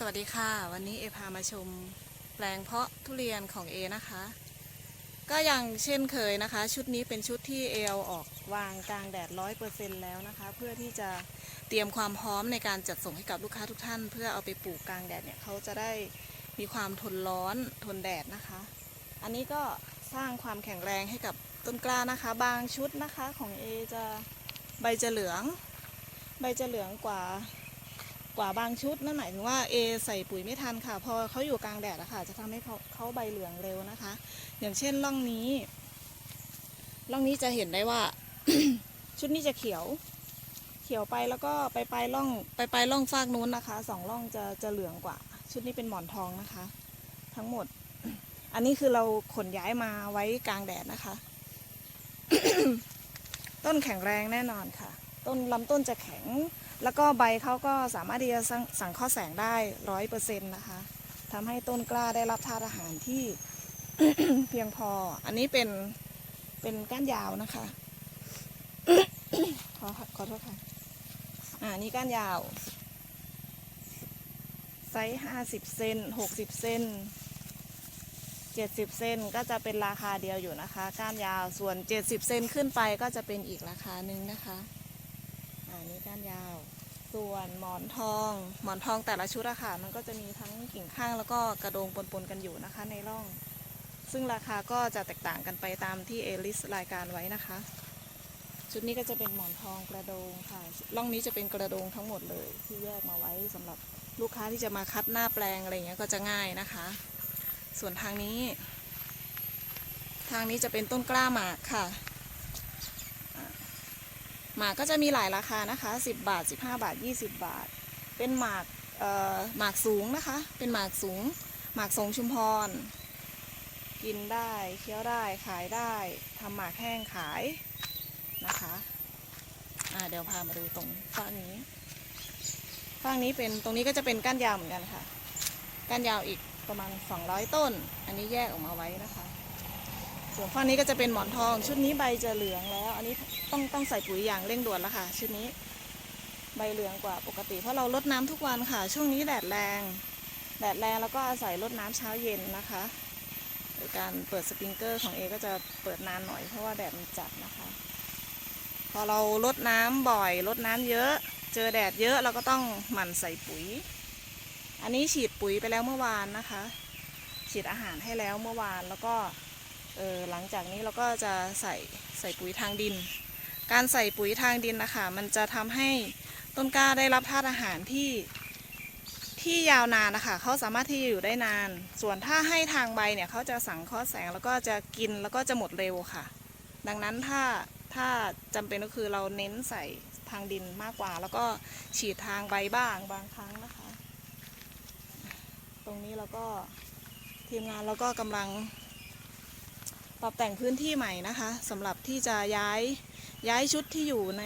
สวัสดีค่ะ วันนี้เอพามาชมแปลงเพาะทุเรียนของเอนะคะ ก็อย่างเช่นเคยนะคะ ชุดนี้เป็นชุดที่เอเอาออกวางกลางแดดร้อยเปอร์เซ็นแล้วนะคะ เพื่อที่จะเตรียมความพร้อมในการจัดส่งให้กับลูกค้าทุกท่าน เพื่อเอาไปปลูกกลางแดดเนี่ยเขาจะได้มีความทนร้อนทนแดดนะคะ อันนี้ก็สร้างความแข็งแรงให้กับต้นกล้านะคะ บางชุดนะคะของเอจะใบจะเหลือง ใบจะเหลืองกว่า กว่าบางชุดนั่นหมายถึงว่าเอใส่ปุ๋ยไม่ทันค่ะ พอเขาอยู่กลางแดดอะค่ะ จะทำให้เขาเขาใบเหลืองเร็วนะคะ อย่างเช่นร่องนี้ ร่องนี้จะเห็นได้ว่า ชุดนี้จะเขียว เขียวไปแล้วก็ไปปลายร่องไปปลายร่องฟากนู้นนะคะสองร่องจะจะเหลืองกว่า ชุดนี้เป็นหมอนทองนะคะ ทั้งหมด อันนี้คือเราขนย้ายมาไว้กลางแดดนะคะ ต้นแข็งแรงแน่นอนค่ะ ต้นลำต้นจะแข็ง แล้วก็ใบเขาก็สามารถที่จะสังสังเคราะห์แสงได้ร้อยเปอร์เซ็นต์นะคะทำให้ต้นกล้าได้รับธาตุอาหารที่ เพียงพอ อันนี้เป็นเป็นก้านยาวนะคะ ขอขอโทษค่ะ อ่านี่ก้านยาว ไซส์ห้าสิบเซนหกสิบเซนเจ็ดสิบเซนก็จะเป็นราคาเดียวอยู่นะคะ ก้านยาวส่วนเจ็ดสิบเซนขึ้นไปก็จะเป็นอีกราคาหนึ่งนะคะานยาว ส่วนหมอนทอง หมอนทองแต่ละชุดอะค่ะ มันก็จะมีทั้งกิ่งข้างแล้วก็กระโดงปนๆกันอยู่นะคะในร่อง ซึ่งราคาก็จะแตกต่างกันไปตามที่เอลิสรายการไว้นะคะ ชุดนี้ก็จะเป็นหมอนทองกระโดงค่ะ ร่องนี้จะเป็นกระโดงทั้งหมดเลยที่แยกมาไว้สำหรับลูกค้าที่จะมาคัดหน้าแปลงอะไรเงี้ยก็จะง่ายนะคะ ส่วนทางนี้ ทางนี้จะเป็นต้นกล้าหมากค่ะ หมากก็จะมีหลายราคานะคะ 10 บาท 15 บาท 20 บาท เป็นหมากเอ่อหมากสูงนะคะ เป็นหมากสูง หมากทรงชุมพร กินได้ เคี้ยวได้ ขายได้ ทำหมากแห้งขายนะคะอ่าเดี๋ยวพามาดูตรงฝั่งนี้ฝั่งนี้เป็น ตรงนี้ก็จะเป็นก้านยาวเหมือนกันค่ะ ก้านยาวอีกประมาณ 200 ต้น อันนี้แยกออกมาไว้นะคะ ส่วนฝั่งนี้ก็จะเป็นหมอนทอง ชุดนี้ใบจะเหลืองแล้ว อันนี้ต้องต้องใส่ปุ๋ยอย่างเร่งด่วนแล้วค่ะ ชุดนี้ใบเหลืองกว่าปกติ เพราะเราลดน้ำทุกวันค่ะ ช่วงนี้แดดแรง แดดแรงแล้วก็อาศัยลดน้ำเช้าเย็นนะคะโดยการเปิดสปริงเกอร์ของเอก็จะเปิดนานหน่อยเพราะว่าแดดมันจัดนะคะ พอเราลดน้ำบ่อยลดน้ำเยอะ เจอแดดเยอะเราก็ต้องหมั่นใส่ปุ๋ย อันนี้ฉีดปุ๋ยไปแล้วเมื่อวานนะคะ ฉีดอาหารให้แล้วเมื่อวานแล้วก็ เออหลังจากนี้เราก็จะใส่ใส่ปุ๋ยทางดิน การใส่ปุ๋ยทางดินนะคะ มันจะทำให้ต้นกล้าได้รับธาตุอาหารที่ที่ยาวนานนะคะเขาสามารถที่จะอยู่ได้นาน ส่วนถ้าให้ทางใบเนี่ยเขาจะสังเคราะห์แสงแล้วก็จะกินแล้วก็จะหมดเร็วค่ะ ดังนั้นถ้าถ้าจำเป็นก็คือเราเน้นใส่ทางดินมากกว่า แล้วก็ฉีดทางใบบ้างบางครั้งนะคะ ตรงนี้เราก็ทีมงานเราก็กำลัง ปรับแต่งพื้นที่ใหม่นะคะสำหรับที่จะย้ายย้ายชุดที่อยู่ใน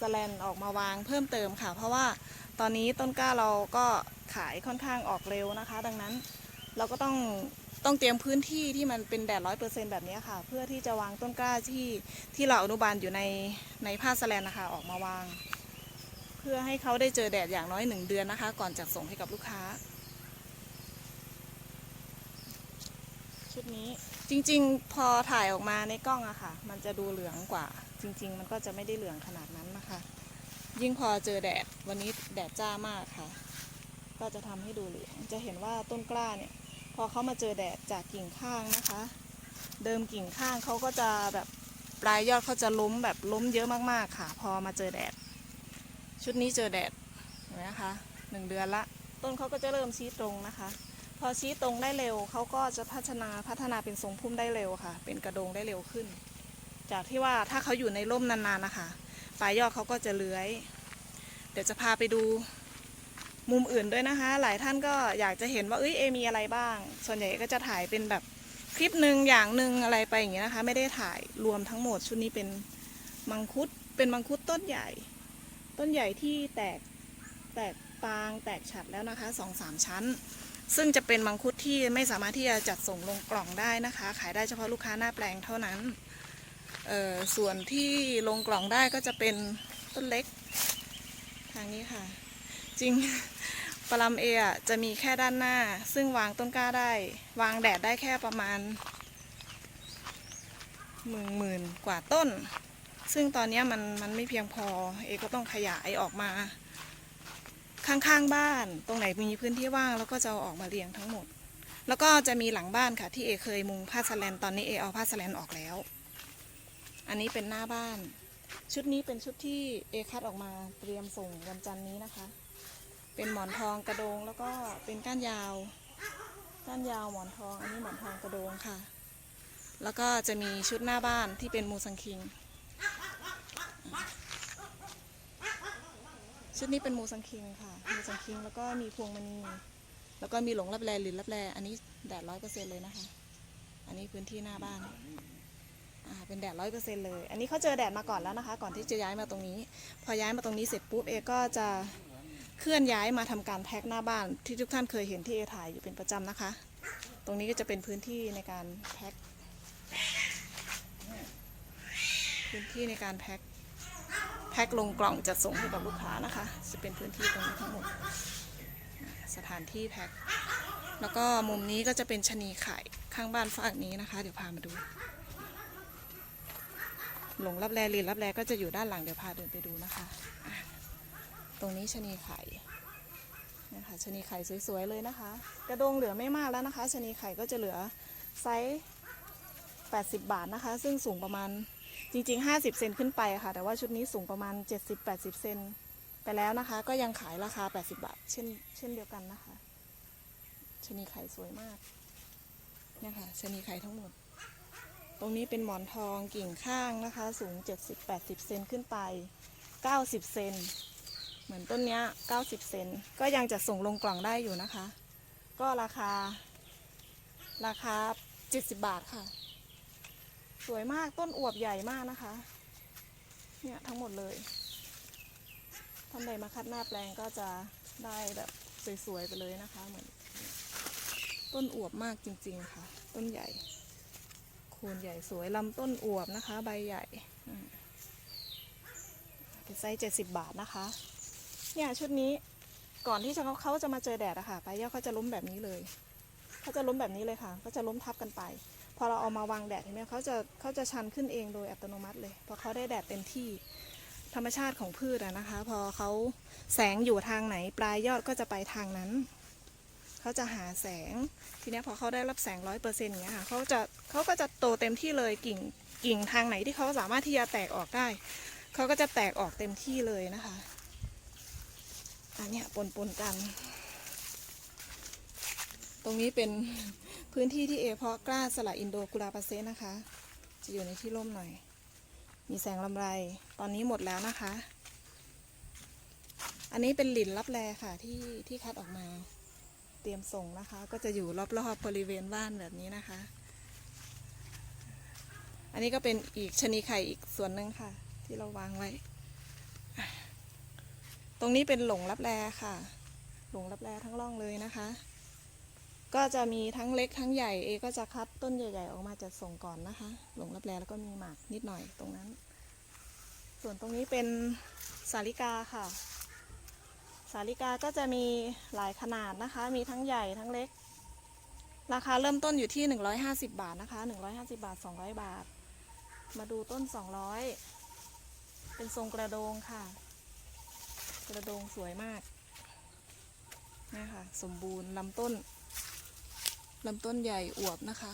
สแลนออกมาวางเพิ่มเติมค่ะ เพราะว่าตอนนี้ต้นกล้าเราก็ขายค่อนข้างออกเร็วนะคะ ดังนั้นเราก็ต้องต้องเตรียมพื้นที่ที่มันเป็นแดดร้อยเปอร์เซ็นแบบนี้ค่ะ เพื่อที่จะวางต้นกล้าที่ที่เราอนุบาลอยู่ในในผ้าสแลนนะคะออกมาวาง เพื่อให้เขาได้เจอแดดอย่างน้อยหนึ่งเดือนนะคะ ก่อนจัดส่งให้กับลูกค้า ชุดนี้ จริงๆ พอถ่ายออกมาในกล้องอะค่ะ มันจะดูเหลืองกว่า จริง ๆ มันก็จะไม่ได้เหลืองขนาดนั้นนะคะ ยิ่งพอเจอแดดวันนี้แดดจ้ามากค่ะ ก็จะทำให้ดูเหลืองจะเห็นว่าต้นกล้าเนี่ยพอเขามาเจอแดดจากกิ่งข้างนะคะ เดิมกิ่งข้างเขาก็จะแบบปลายยอดเขาจะล้มแบบล้มเยอะมากๆค่ะ พอมาเจอแดด ชุดนี้เจอแดดเห็นไหมคะหนึ่งเดือนละ ต้นเขาก็จะเริ่มชี้ตรงนะคะ พอชี้ตรงได้เร็วเขาก็จะพัฒนาพัฒนาเป็นทรงพุ่มได้เร็วค่ะ เป็นกระโดงได้เร็วขึ้น จากที่ว่าถ้าเขาอยู่ในร่มนานๆนะคะปลายยอดเขาก็จะเลื้อย เดี๋ยวจะพาไปดูมุมอื่นด้วยนะคะ หลายท่านก็อยากจะเห็นว่าเอ้ยเอมีอะไรบ้าง ส่วนใหญ่ก็จะถ่ายเป็นแบบคลิปหนึ่งอย่างหนึ่งอะไรไปอย่างเงี้ยนะคะ ไม่ได้ถ่ายรวมทั้งหมดชุดนี้เป็นมังคุดเป็นมังคุดต้นใหญ่ ต้นใหญ่ที่แตกแตกปางแตกฉัดแล้วนะคะสองสามชั้น ซึ่งจะเป็นมังคุดที่ไม่สามารถที่จะจัดส่งลงกล่องได้นะคะ ขายได้เฉพาะลูกค้าหน้าแปลงเท่านั้นส่วนที่ลงกล่องได้ก็จะเป็นต้นเล็ก ทางนี้ค่ะ จริงปลัมเออะจะมีแค่ด้านหน้า ซึ่งวางต้นกล้าได้ วางแดดได้แค่ประมาณหมื่นหมื่นกว่าต้น ซึ่งตอนนี้มันมันไม่เพียงพอ เอก็ต้องขยายออกมา ข้างๆบ้าน ตรงไหนมีพื้นที่ว่างแล้วก็จะเอาออกมาเรียงทั้งหมด แล้วก็จะมีหลังบ้านค่ะ ที่เอเคยมุงผ้าสแลนตอนนี้เอเอาผ้าสแลนออกแล้ว อันนี้เป็นหน้าบ้าน ชุดนี้เป็นชุดที่เอคัดออกมาเตรียมส่งวันจันทร์นี้นะคะ เป็นหมอนทองกระโดงแล้วก็เป็นก้านยาว ก้านยาวหมอนทอง อันนี้หมอนทองกระโดงค่ะ แล้วก็จะมีชุดหน้าบ้านที่เป็นมูสังคิง ชุดนี้เป็นมูสังคิงค่ะ มูสังคิงแล้วก็มีพวงมณี แล้วก็มีหลงรับแลหรือรับแลอันนี้แดดร้อยเปอร์เซ็นเลยนะคะ อันนี้พื้นที่หน้าบ้าน อ่า เป็นแดดร้อยเปอร์เซ็นเลย อันนี้เขาเจอแดดมาก่อนแล้วนะคะ ก่อนที่จะย้ายมาตรงนี้ พอย้ายมาตรงนี้เสร็จปุ๊บเอก็จะเคลื่อนย้ายมาทำการแพ็คหน้าบ้าน ที่ทุกท่านเคยเห็นที่เอถ่ายอยู่เป็นประจำนะคะ ตรงนี้ก็จะเป็นพื้นที่ในการแพ็ค พื้นที่ในการแพ็ค แพ็คลงกล่องจัดส่งให้กับลูกค้านะคะ จะเป็นพื้นที่ตรงนี้ทั้งหมด สถานที่แพ็คแล้วก็มุมนี้ก็จะเป็นชะนีไข่ข้างบ้านฝั่งนี้นะคะ เดี๋ยวพามาดู หลงรับแลลีนรับแลก็จะอยู่ด้านหลังเดี๋ยวพาเดินไปดูนะคะ ตรงนี้ชะนีไข่นะคะชะนีไข่สวยๆเลยนะคะ กระดงเหลือไม่มากแล้วนะคะชะนีไข่ก็จะเหลือไซส์ 80 บาทนะคะ ซึ่งสูงประมาณ จริงๆ 50 เซนขึ้นไปค่ะ แต่ว่าชุดนี้สูงประมาณ 70-80 เซนไปแล้วนะคะ ก็ยังขายราคา 80 บาท เช่นเช่นเดียวกันนะคะชนีไข่สวยมากเนี่ยค่ะชนีไข่ทั้งหมด ตรงนี้เป็นหมอนทองกิ่งข้างนะคะ สูง 70-80 เซนขึ้นไป 90 เซนเหมือนต้นเนี้ย 90 เซนก็ยังจะส่งลงกล่องได้อยู่นะคะ ก็ราคา ราคา 70 บาทค่ะ สวยมากต้นอวบใหญ่มากนะคะ เนี่ยทั้งหมดเลยท่านใดมาคัดหน้าแปลงก็จะได้แบบสวยๆไปเลยนะคะ เหมือน ต้นอวบมากจริงๆค่ะ ต้นใหญ่ โคนใหญ่สวยลำต้นอวบนะคะ ใบใหญ่เป็นไซส์เจ็ดสิบบาทนะคะ เนี่ยชุดนี้ก่อนที่จะเขาเขาจะมาเจอแดดอะค่ะปลายยอดเขาจะล้มแบบนี้เลยเขาจะล้มแบบนี้เลยค่ะ ก็จะล้มทับกันไป พอเราเอามาวางแดดเห็นไหมเขาจะเขาจะชันขึ้นเองโดยอัตโนมัติเลยเพราะเขาได้แดดเต็มที่ธรรมชาติของพืชอะนะคะ พอเขาแสงอยู่ทางไหน ปลายยอดก็จะไปทางนั้นเขาจะหาแสงทีนี้พอเขาได้รับแสงร้อยเปอร์เซ็นต์เนี้ยค่ะเขาจะเขาก็จะโตเต็มที่เลยกิ่งกิ่งทางไหนที่เขาสามารถที่จะแตกออกได้เขาก็จะแตกออกเต็มที่เลยนะคะอันเนี้ยปนปนกัน ตรงนี้เป็นพื้นที่ที่เอเพาะกล้าสละอินโดกุลาปาเซนะคะ จะอยู่ในที่ร่มหน่อย มีแสงลำไร ตอนนี้หมดแล้วนะคะ อันนี้เป็นหลินรับแลค่ะที่ที่คัดออกมา เตรียมส่งนะคะ ก็จะอยู่รอบๆบริเวณบ้านแบบนี้นะคะ อันนี้ก็เป็นอีกชนีไข่อีกส่วนหนึ่งค่ะ ที่เราวางไว้ ตรงนี้เป็นหลงรับแลค่ะ หลงรับแลทั้งร่องเลยนะคะ ก็จะมีทั้งเล็กทั้งใหญ่เอก็จะคัดต้นใหญ่ ๆ ออกมาจัดส่งก่อนนะคะ หลงรับแลแล้วก็มีหมากนิดหน่อยตรงนั้น ส่วนตรงนี้เป็นสาลิกาค่ะ สาลิกาก็จะมีหลายขนาดนะคะ มีทั้งใหญ่ทั้งเล็ก ราคาเริ่มต้นอยู่ที่ 150 บาทนะคะ 150 บาท 200 บาท มาดูต้น 200 เป็นทรงกระโดงค่ะ กระโดงสวยมากนี่ค่ะ สมบูรณ์ลำต้น ลำต้นใหญ่อวบนะคะ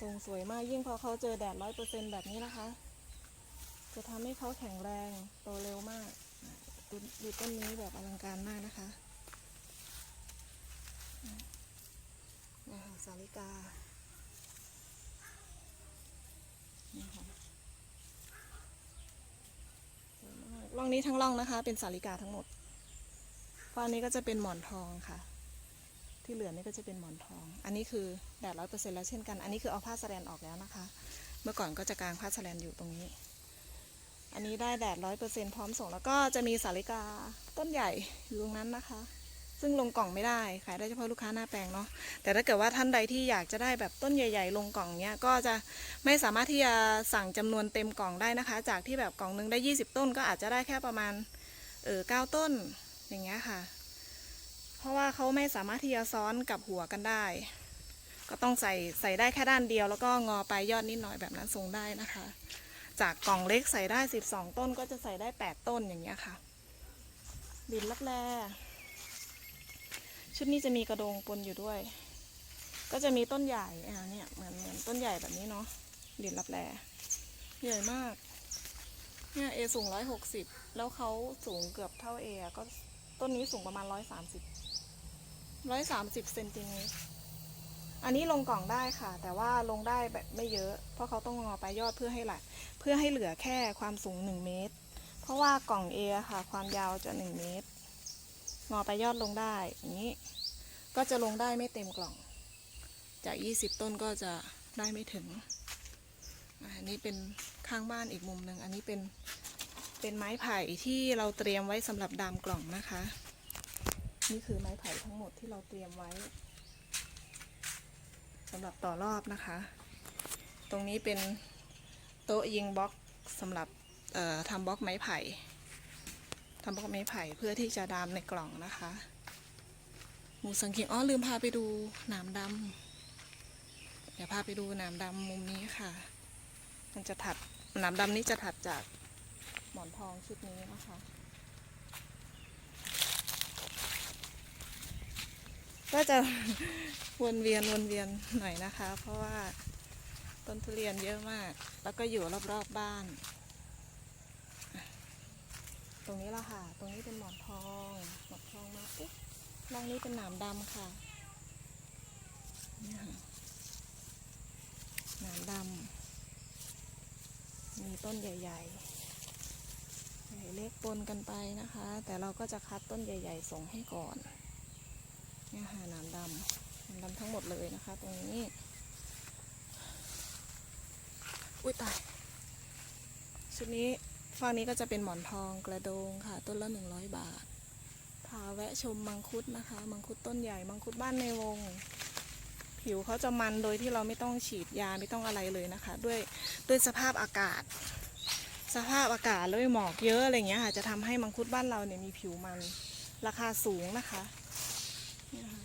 ทรงสวยมากยิ่งพอเขาเจอแดดร้อยเปอร์เซ็นแบบนี้นะคะ จะทำให้เขาแข็งแรงโตเร็วมาก ดูดูต้นนี้แบบอลังการมากนะคะนี่ค่ะสาลิกานี่ค่ะสวยมาก ร่องนี้ทั้งร่องนะคะ เป็นสาลิกาทั้งหมดฝั่งนี้ก็จะเป็นหมอนทองค่ะ ที่เหลือนี่ก็จะเป็นหมอนทอง อันนี้คือแดดร้อยเปอร์เซ็นแล้วเช่นกัน อันนี้คือเอาผ้าสแลนออกแล้วนะคะ เมื่อก่อนก็จะกางผ้าสแลนอยู่ตรงนี้ อันนี้ได้แดดร้อยเปอร์เซ็นพร้อมส่งแล้วก็จะมีสาลิกาต้นใหญ่อยู่ตรงนั้นนะคะ ซึ่งลงกล่องไม่ได้ขายได้เฉพาะลูกค้าหน้าแปลงเนาะแต่ถ้าเกิดว่าท่านใดที่อยากจะได้แบบต้นใหญ่ ๆ ลงกล่องเนี้ยก็จะไม่สามารถที่จะสั่งจำนวนเต็มกล่องได้นะคะ จากที่แบบกล่องหนึงได้ 20 ต้นก็อาจจะได้แค่ประมาณเออเก้าต้นอย่างเงี้ยค่ะ เพราะว่าเขาไม่สามารถที่จะซ้อนกับหัวกันได้ ก็ต้องใส่ใส่ได้แค่ด้านเดียว แล้วก็งอไปยอดนิดหน่อยแบบนั้นทรงได้นะคะ จากกล่องเล็กใส่ได้ 12 ต้นก็จะใส่ได้ 8 ต้นอย่างเงี้ยค่ะดินลับแล ชุดนี้จะมีกระโดงปนอยู่ด้วย ก็จะมีต้นใหญ่อ่าเนี่ยเหมือนเหมือนต้นใหญ่แบบนี้เนาะดินลับแลใหญ่มาก เนี่ยเอสูงร้อยหกสิบแล้วเขาสูงเกือบเท่าเอก็ต้นนี้สูงประมาณร้อยสามสิบร้อยสามสิบเซนติเมตรอันนี้ลงกล่องได้ค่ะ แต่ว่าลงได้แบบไม่เยอะ เพราะเขาต้องงอไปลายยอดเพื่อให้หละเพื่อให้เหลือแค่ความสูงหนึ่งเมตร เพราะว่ากล่องเออะค่ะ ความยาวจะหนึ่งเมตร งอไปยอดลงได้อย่างนี้ ก็จะลงได้ไม่เต็มกล่อง จากยี่สิบต้นก็จะได้ไม่ถึง อันนี้เป็นข้างบ้านอีกมุมหนึ่ง อันนี้เป็นเป็นไม้ไผ่ที่เราเตรียมไว้สำหรับดามกล่องนะคะ นี่คือไม้ไผ่ทั้งหมดที่เราเตรียมไว้สำหรับต่อรอบนะคะ ตรงนี้เป็นโต๊ะยิงบล็อกสำหรับทำบล็อกไม้ไผ่ ทำบล็อกไม้ไผ่เพื่อที่จะดามในกล่องนะคะ หมูสังเกตอ๋อลืมพาไปดูหนามดำเดี๋ยวพาไปดูหนามดำมุมนี้ค่ะ มันจะถัดหนามดำนี้จะถัดจากหมอนทองชุดนี้นะคะก็จะวนเวียนวนเวียนหน่อยนะคะ เพราะว่าต้นทุเรียนเยอะมาก แล้วก็อยู่รอบๆบบ้าน ตรงนี้ละค่ะ ตรงนี้เป็นหมอนทอง หมอนทองมาปุ๊บล่างนี้เป็นหนามดำค่ะนี่ค่ะหนามดำ มีต้นใหญ่ๆใหญ่เล็กปนกันไปนะคะ แต่เราก็จะคัดต้นใหญ่ ๆ ส่งให้ก่อนเนี่ยค่ะหน้ำดำหน้ำดำทั้งหมดเลยนะคะ ตรงนี้ อุ้ยตาย ชุดนี้ ฝั่งนี้ก็จะเป็นหมอนทองกระโดงค่ะ ต้นละหนึ่งร้อยบาท พาแวะชมมังคุดนะคะ มังคุดต้นใหญ่มังคุดบ้านในวง ผิวเขาจะมันโดยที่เราไม่ต้องฉีดยาไม่ต้องอะไรเลยนะคะ ด้วยด้วยสภาพอากาศ สภาพอากาศด้วยหมอกเยอะอะไรเงี้ยค่ะ จะทำให้มังคุดบ้านเราเนี่ยมีผิวมัน ราคาสูงนะคะนี่ค่ะ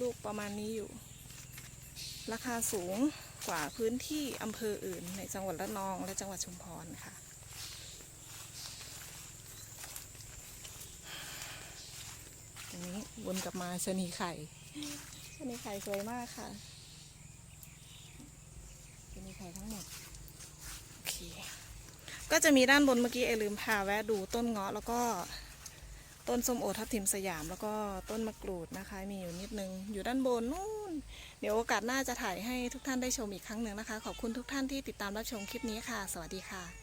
ลูกประมาณนี้อยู่ ราคาสูงกว่าพื้นที่อำเภออื่น ในจังหวัดระนองและจังหวัดชุมพรค่ะ ตรงนี้วนกลับมาชะนีไข่ชะนีไข่สวยมากค่ะชะนีไข่ทั้งหมด โอเค ก็จะมีด้านบนเมื่อกี้เอลืมพาแวะดูต้นเงาะแล้วก็ต้นส้มโอทับทิมสยามแล้วก็ต้นมะกรูดนะคะ มีอยู่นิดนึง อยู่ด้านบนนู่น เดี๋ยวโอกาสหน้าจะถ่ายให้ทุกท่านได้ชมอีกครั้งหนึ่งนะคะ ขอบคุณทุกท่านที่ติดตามรับชมคลิปนี้ค่ะ สวัสดีค่ะ